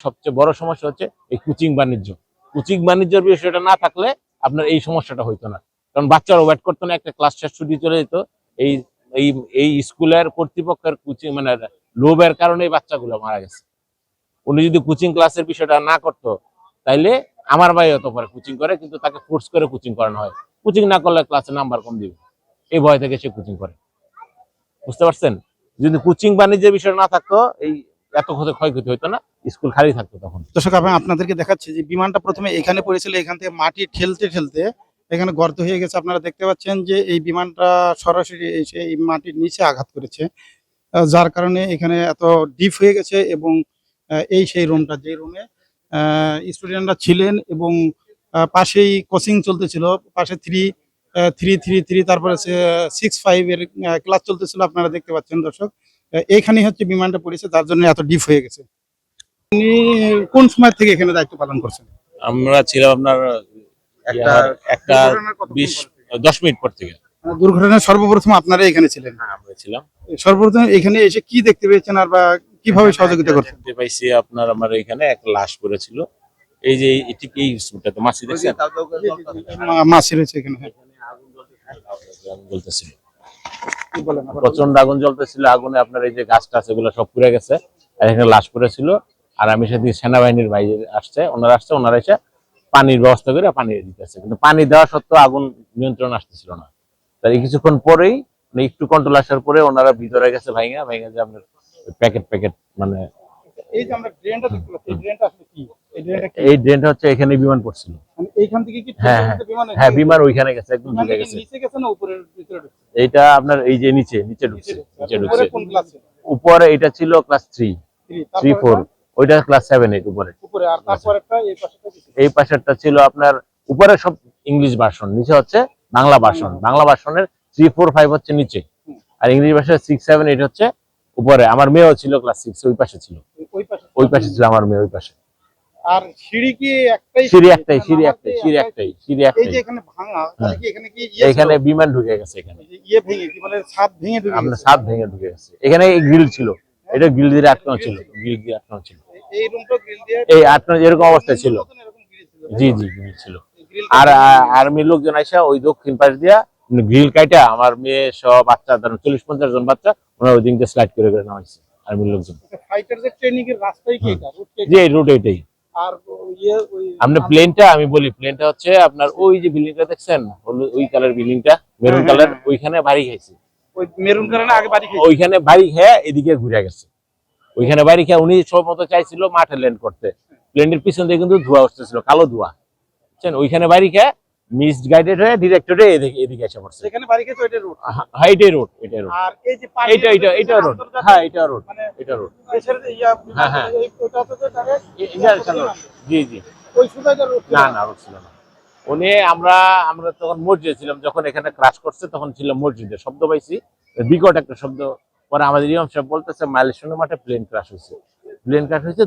সবচেয়ে বড় সমস্যা হচ্ছে এই কোচিং বাণিজ্য। কোচিং বাণিজ্যের বিষয়টা না থাকলে আপনার এই সমস্যাটা হইতো না। কারণ বাচ্চারা ওয়েট করতো না, একটা ক্লাস শেষ ছুটি চলে যেত। এই এই এই স্কুলের কর্তৃপক্ষের কোচিং মানে লোভের কারণে বাচ্চাগুলো মারা গেছে। উনি যদি কোচিং ক্লাসের বিষয়টা না করতো, তাইলে আমার ভাই হতো পারে কোচিং করে, কিন্তু তাকে ফোর্স করে কোচিং করানো হয়। কোচিং না করলে ক্লাসে নাম্বার কম দিবে। এই ভয় থেকে সে কোচিং করে। বুঝতে পারছেন? যদি কোচিং বাণিজ্যের বিষয় না থাকতো, এই এত ক্ষতি ক্ষয়ক্ষতি হইতো না। স্কুল খালি থাকতো তখন। দর্শক, আমি আপনাদেরকে দেখাচ্ছি যে বিমানটা প্রথমে এখানে পড়েছিল, এখান থেকে মাটি ঠেলতে ঠেলতে এখানে গর্ত হয়ে গেছে। আপনারা দেখতে পাচ্ছেন যে এই বিমানটা সরাসরি এসে এই মাটির নিচে আঘাত করেছে। যার কারণে এখানে এত ডিপ হয়ে গেছে এবং এই সেই রুমটা, যে রুমে স্টুডেন্টরা ছিলেন এবং পাশেই কোচিং চলতেছিল, পাশে থ্রি থ্রি থ্রি থ্রি তারপরে সিক্স ফাইভ এর ক্লাস চলতেছিল, আপনারা দেখতে পাচ্ছেন দর্শক। এইখানেই হচ্ছে বিমানটা পড়েছে তার জন্য এত ডিপ হয়ে গেছে। কোন সময় থেকে এখানে দায়িত্ব পালন করছেন? আমরা ছিলাম আপনার একটা একটা বিশ দশ মিনিট পর থেকে। মানে দুর্ঘটনার সর্বপ্রথম আপনারা এখানে ছিলেন? হ্যাঁ আমরা ছিলাম। সর্বপ্রথম এখানে এসে কি দেখতে পেয়েছেন আর বা কীভাবে সহযোগিতা করছেন? দেখতে পাইছি আপনার আমার এখানে এক লাশ পড়েছিল। এই যে এটি কি স্কুলটা তো মাসি দেখছেন? মা- মাসি রয়েছে এখানে হ্যাঁ। কি প্রচণ্ড আগুন জ্বলতেছিল আগুনে আপনার এই যে গাছ টাছ এগুলো সব পুড়ে গেছে। আর এখানে লাশ পড়েছিল। আর আমি সেদিকে সেনাবাহিনীর বাইরে আসছে ওনারা আসছে ওনারা এসে পানির ব্যবস্থা করে পানি দিতেছে। কিন্তু পানি দেওয়া সত্ত্বেও আগুন নিয়ন্ত্রণ আসতেছিল না। তাই কিছুক্ষণ পরেই মানে একটু কন্ট্রোল আসার পরে ওনারা ভিতরে গেছে ভাইঙ্গা ভাইঙ্গা যে আপনার প্যাকেট প্যাকেট মানে এই যে আমরা ড্রেনটা দেখতে পাচ্ছি ড্রেনটা আসলে কি? এই ড্রেনটা কি? এই ড্রেনটা হচ্ছে এখানে বিমান পড়ছিল। মানে এইখান থেকে কি হ্যাঁ, বিমান হ্যাঁ বিমান ওইখানে গেছে একদম ঢুকে গেছে। নিচে গেছে না উপরের ভিতরে এইটা আপনার এই যে নিচে নিচে ঢুকছে নিচে ঢুকছে। উপরে এটা ছিল ক্লাস থ্রি থ্রি ফোর ওইটা ক্লাস সেভেন এইট উপরে। এই? পাশেরটা ছিল আপনার উপরে সব ইংলিশ ভার্সন নিচে হচ্ছে বাংলা ভার্সন বাংলা ভার্সনের থ্রি ফোর ফাইভ হচ্ছে নিচে। আর ইংলিশ ভার্সনের সিক্স সেভেন এইট হচ্ছে উপরে। আমার মেয়েও ছিল ক্লাস সিক্স ওই পাশে ছিল। ওই পাশে ছিল। আমার মেয়ে ওই পাশে। আর সিঁড়ি কি একটাই সিঁড়ি একটাই সিঁড়ি একটাই সিঁড়ি একটাই? সিঁড়ি এই যে এখানে ভাঙা কি এখানে কি ইয়ে এখানে বিমান ঢুকে গেছে এখানে। ইয়ে ভেঙে কি বলে ছাদ ভেঙে ঢুকে আপনার গেছে? ছাদ ভেঙে ঢুকে গেছে। এখানে গ্রিল ছিল। এটা গ্রিল দিয়ে আটকানো ছিল গ্রিল দিয়ে আটকানো ছিল। এই রুমটা গ্রিল দিয়ে এই আটকানো এরকম অবস্থায় ছিল। জি জি গ্রিল ছিল। আর আর্মির লোকজন ওই দক্ষিণ পাশ দিয়া গ্রিল কাইটা আমার মেয়ে সব বাচ্চা ধরুন চল্লিশ পঞ্চাশ জন বাচ্চা ওনার ওই দিনকে স্লাইড করে করে আর্মির লোকজন। কি যে এই রুট আর ইয়ে আপনি প্লেনটা আমি বলি প্লেনটা হচ্ছে আপনার ওই যে বিল্ডিংটা দেখছেন ওই কালার বিল্ডিংটা মেরুন কালার। ওইখানে বাড়ি খাইছে। ওইখানে বাড়ি খেয়ে এদিকে ঘুরে গেছে। ওইখানে বাড়ি খেয়ে উনি সব মতো চাইছিল মাঠে ল্যান্ড করতে। প্লেনের পিছন দিয়ে কিন্তু ধোয়া উঠতেছিল কালো ধোয়া। বুঝছেন? ওইখানে বাড়ি খেয়ে গাইডেড হয়ে ডিরেক্টরে এদিকে এদিকে এসে পড়ছে। যেখানে বাড়ি খেয়েছে ওইটা রুট হ্যাঁ এটাই রোড এটাই রোড আর এই যে পানি এইটা এইটা এটা রোড হ্যাঁ এটা রোড মানে এটা রোড দেশের ইয়া হ্যাঁ, হ্যাঁ। এই তো direct জি জি। ওই সুদাইটা রুট না না রোড ছিল না। উনি আমরা আমরা তখন মসজিদে ছিলাম যখন এখানে ক্রাশ করছে তখন ছিল মসজিদে শব্দ পাইছি। বিকট একটা শব্দ। পরে আমাদের ইমাম সাহেব বলতেছে মাইলেশনের মাঠে প্লেন ক্রাশ হয়েছে। প্লেন ক্রাশ হয়েছে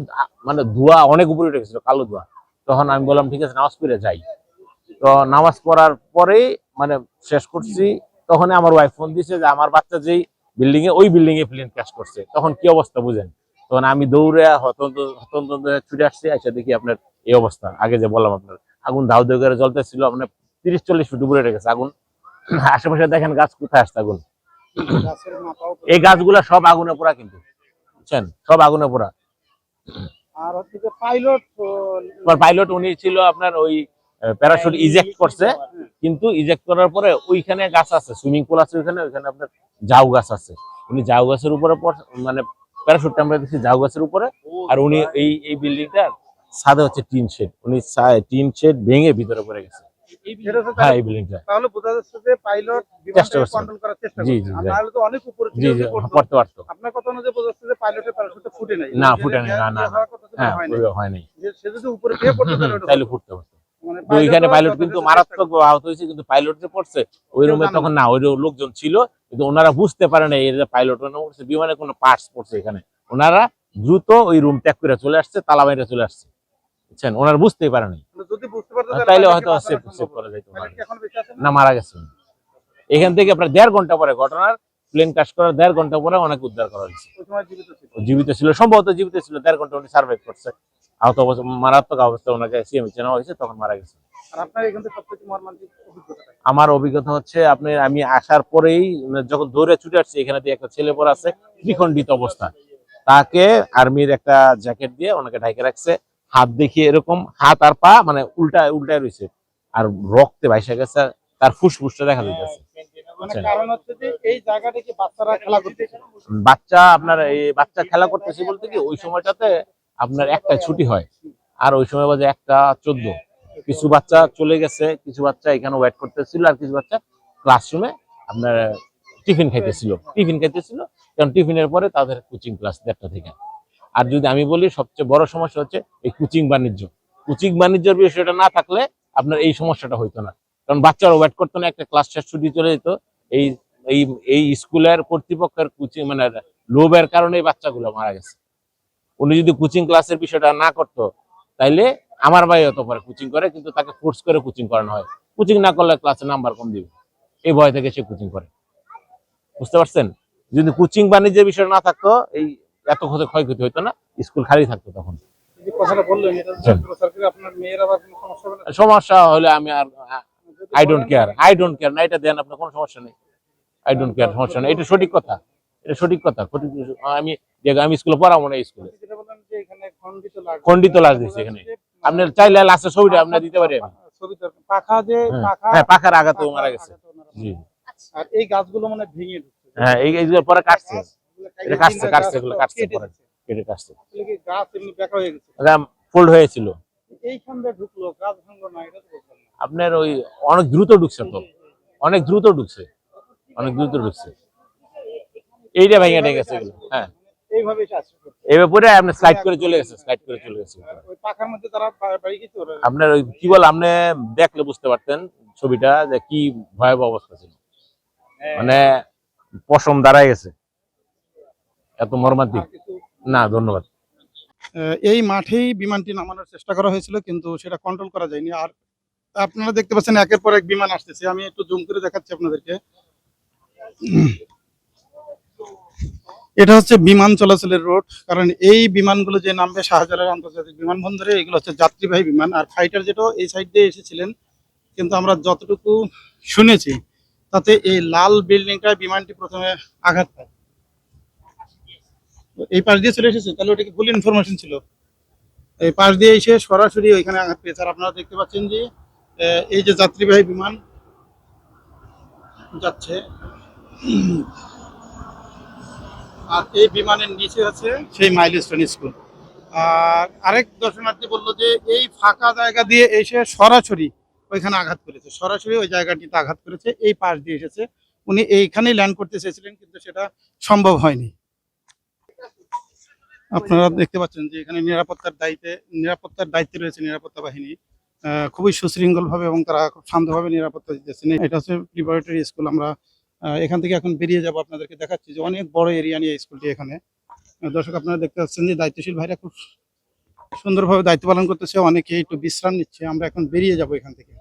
মানে ধোঁয়া অনেক উপরে উঠে গেছিল, কালো ধোঁয়া। তখন আমি বললাম, ঠিক আছে, নামাজ পড়ে যাই। তো নামাজ পড়ার পরে মানে শেষ করছি। তখন আমার ওয়াইফ ফোন দিছে যে, আমার বাচ্চা যেই বিল্ডিং এ, ওই বিল্ডিং এ প্লেন ক্রাশ করছে। তখন কি অবস্থা বুঝেন? তখন আমি দৌড়ে হতন্ত ছুটে আসছি এসে দেখি আপনার এই অবস্থা। আগে যে বললাম আপনার, আগুন ধাউ ধাউ করে জ্বলতেছিল আপনার তিরিশ চল্লিশ ফুট উপরে গেছে আগুন। আশেপাশে দেখেন গাছ কোথায় আসছে আগুন। এই গাছগুলা সব আগুনে পোড়া কিন্তু। বুঝছেন? সব আগুনে পোড়া। আর হচ্ছে যে পাইলট পাইলট উনি ছিল আপনার ওই প্যারাশুট ইজেক্ট করছে। কিন্তু ইজেক্ট করার পরে ওইখানে গাছ আছে সুইমিং পুল আছে ওইখানে ওইখানে আপনার ঝাউ গাছ আছে। উনি ঝাউ গাছের উপরে মানে প্যারাশুটটা আমরা দেখছি ঝাউ গাছের উপরে। আর উনি এই এই বিল্ডিংটার ছাদে হচ্ছে টিন শেড। উনি টিন শেড ভেঙে ভিতরে পড়ে গেছে। হ্যাঁ এই বিল্ডিংটা তাহলে বোঝা যাচ্ছে যে পাইলট চেষ্টা করছে। কন্ট্রোল করার চেষ্টা করছে। জি, আর জি। তাহলে তো অনেক উপরে জি জি পড়তে। পারতো। আপনার কথা অনুযায়ী বোঝা যাচ্ছে যে পাইলটের প্যারাশুটটা ফুটে নাই। না, ফুটে নাই, না, না, যে হওয়ার কথা ছিল হ্যাঁ নাই। ওই নাই যে সে যদি উপরে দিয়ে পড়তো তাহলে ওটা তাইলে হতো। ফুটতে পারতো মানে তো ওইখানে পাইলট কিন্তু মারাত্মক আহত হয়েছে কিন্তু পাইলট যে পড়ছে ওই রুমে তখন না ওই লোকজন ছিল কিন্তু ওনারা বুঝতে পারে না এর পাইলট বিমানে কোনো পার্টস পড়ছে এখানে। ওনারা দ্রুত ওই রুম ত্যাগ করে চলে আসছে তালা বাইরে চলে আসছে। বুঝছেন? ওনারা বুঝতেই পারে নাই। মানে তাইলে হয়তো সেভ। করা না? মারা গেছে এখান থেকে আপনার দেড় ঘণ্টা পরে ঘটনার প্লেন ক্রাশ করার দেড় ঘণ্টা পরে অনেক উদ্ধার করা হয়েছে। জীবিত ছিল। সম্ভবত জীবিত ছিল। দেড় ঘণ্টা উনি সার্ভাইভ করছে। আহত অবস্থা মারাত্মক অবস্থা ওনাকে সিএমএইচ নেওয়া হয়েছে তখন মারা গেছে। আমার অভিজ্ঞতা হচ্ছে আপনি আমি আসার পরেই যখন দৌড়ে ছুটে আসছি এখানে দিয়ে একটা ছেলে পড়ে আছে দ্বিখণ্ডিত অবস্থা। তাকে আর্মির একটা জ্যাকেট দিয়ে ওনাকে ঢাকে রাখছে। হাত দেখিয়ে এরকম হাত আর পা মানে উল্টা উল্টায় রয়েছে। আর রক্তে ভাইসা গেছে তার ফুসফুসটা দেখা যাচ্ছে মানে বাচ্চা আপনার এই বাচ্চা খেলা করতেছে বলতে কি ওই সময়টাতে আপনার একটা ছুটি হয়। আর ওই সময় বাজে একটা চোদ্দ। কিছু বাচ্চা চলে গেছে কিছু বাচ্চা এখানে ওয়েট করতেছিল আর কিছু বাচ্চা ক্লাসরুমে আপনার টিফিন খাইতেছিল। টিফিন খাইতেছিল কারণ টিফিনের পরে তাদের কোচিং ক্লাস দেড়টা থেকে। আর যদি আমি বলি সবচেয়ে বড় সমস্যা হচ্ছে এই কোচিং বাণিজ্য। কোচিং বাণিজ্যের বিষয়টা না থাকলে আপনার এই সমস্যাটা হইতো না। কারণ বাচ্চারা ওয়েট করতো না, একটা ক্লাস শেষ ছুটি চলে যেত। এই এই এই স্কুলের কর্তৃপক্ষের কোচিং মানে লোভের কারণে বাচ্চাগুলো মারা গেছে। উনি যদি কোচিং ক্লাসের বিষয়টা না করতো, তাইলে আমার ভাই হতে পারে কোচিং করে, কিন্তু তাকে ফোর্স করে কোচিং করানো হয়। কোচিং না করলে ক্লাসে নাম্বার কম দিবে। এই ভয় থেকে সে কোচিং করে। বুঝতে পারছেন? যদি কোচিং বাণিজ্যের বিষয় না থাকতো, এই এত ক্ষতি ক্ষয়ক্ষতি হইতো না স্কুল খালি থাকতো তখন। সমস্যা হবে না? সমস্যা হলে আমি আর I don't care I don't care না এটা দেন আপনার কোনো সমস্যা নেই। আই ডোন্ট কেয়ার সমস্যা নেই। এটা সঠিক কথা এটা সঠিক কথা। আমি আমি স্কুলে পড়াবো না স্কুলে। আপনি যেটা বললেন যে এখানে খণ্ডিত লাশ দিচ্ছে এখানে। আপনার চাইলে লাস্টের ছবিটা আপনার দিতে পারি হ্যাঁ, হ্যাঁ পাখার আঘাতে মারা গেছে। জি। আর এই গাছগুলো মানে ভেঙে হ্যাঁ এই এইগুলো পরে কাটছে। এটা কাটছে, কাটছে, এগুলো কাটছে পরে। কেটে কাটছে। আসলে গাছ এমনি বেঁকা হয়ে গেছে? ফোল্ড হয়েছিল। আপনার ওই অনেক দ্রুত ঢুকছে তো। অনেক দ্রুত ঢুকছে। অনেক দ্রুত ঢুকছে। এইটা ভেঙে টেঙে গেছে হ্যাঁ। এইভাবে পরে আপনি স্লাইড করে চলে গেছে স্লাইড করে চলে গেছে। আপনার ওই কি বল আপনি দেখলে বুঝতে পারতেন ছবিটা যে কি ভয়াবহ অবস্থা ছিল। মানে পশম দাঁড়ায় গেছে। এত মর্মান্তিক। না, ধন্যবাদ। এই মাঠেই বিমানটি নামানোর চেষ্টা করা হয়েছিল, কিন্তু সেটা কন্ট্রোল করা যায়নি। আর আপনারা দেখতে পাচ্ছেন একের পর এক বিমান আসতেছে। আমি একটু জুম করে দেখাচ্ছি আপনাদেরকে। এটা হচ্ছে বিমান চলাচলের রোড কারণ এই বিমানগুলো যে নামবে শাহজালাল আন্তর্জাতিক বিমানবন্দরে, এগুলো হচ্ছে যাত্রীবাহী বিমান। আর ফাইটার যেটা এই সাইড দিয়ে এসেছিলেন, কিন্তু আমরা যতটুকু শুনেছি, তাতে এই লাল বিল্ডিংটায় বিমানটি প্রথমে আঘাত পায়। এই পাশ দিয়ে চলে এসেছে, তাহলে ওটা কি ভুল ইনফরমেশন ছিল। এই পাশ দিয়ে এসে সরাসরি ওইখানে আঘাত পেয়েছে আর আপনারা দেখতে পাচ্ছেন যে এই যে যাত্রীবাহী বিমান যাচ্ছে। আর এই বিমানের নিচে আছে সেই মাইলস্টোন স্কুল আর আরেক দর্শনার্থী বলল যে, এই ফাঁকা জায়গা দিয়ে এসে সরাসরি ওইখানে আঘাত করেছে। সরাসরি ওই জায়গাটিতে আঘাত করেছে, এই পাশ দিয়ে এসেছে। উনি এইখানেই ল্যান্ড করতে চেয়েছিলেন, কিন্তু সেটা সম্ভব হয়নি। আপনারা দেখতে পাচ্ছেন যে এখানে নিরাপত্তার দায়িত্বে নিরাপত্তার দায়িত্বে রয়েছে নিরাপত্তা বাহিনী। খুবই সুশৃঙ্খল ভাবে এবং তারা খুব শান্তভাবে নিরাপত্তা দিতেছেন এটা হচ্ছে প্রিপারেটরি স্কুল। আমরা এখান থেকে এখন বেরিয়ে যাব। আপনাদেরকে দেখাচ্ছি যে অনেক বড় এরিয়া নিয়ে স্কুলটি এখানে। দর্শক, আপনারা দেখতে পাচ্ছেন যে দায়িত্বশীল ভাইরা খুব সুন্দরভাবে দায়িত্ব পালন করতেছে। অনেকে একটু বিশ্রাম নিচ্ছে। আমরা এখন বেরিয়ে যাব এখান থেকে।